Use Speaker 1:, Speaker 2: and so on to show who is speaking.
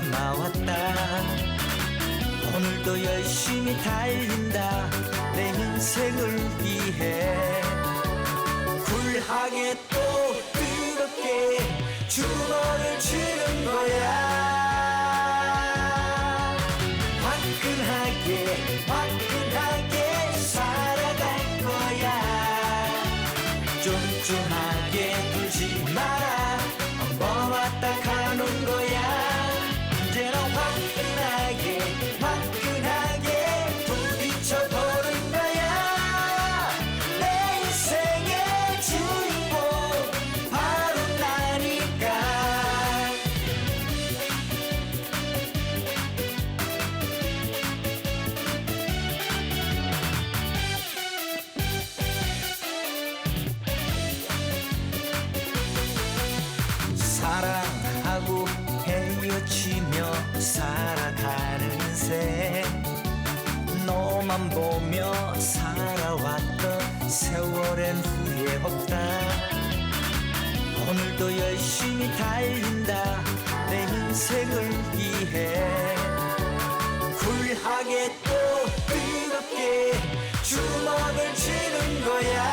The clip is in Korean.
Speaker 1: 참아왔다. 오늘도 열심히 달린다. 내 인생을 위해. 굴하게 또 뜨겁게 주먹을 쥐는 거야. 화끈하게 화끈하게 살아갈 거야. 쫀쫀하게 헤어지며 살아가는 인생. 너만 보며 살아왔던 세월엔 후회 없다. 오늘도 열심히 달린다. 내 인생을 위해. 굴하게 또 뜨겁게 주먹을 쥐는 거야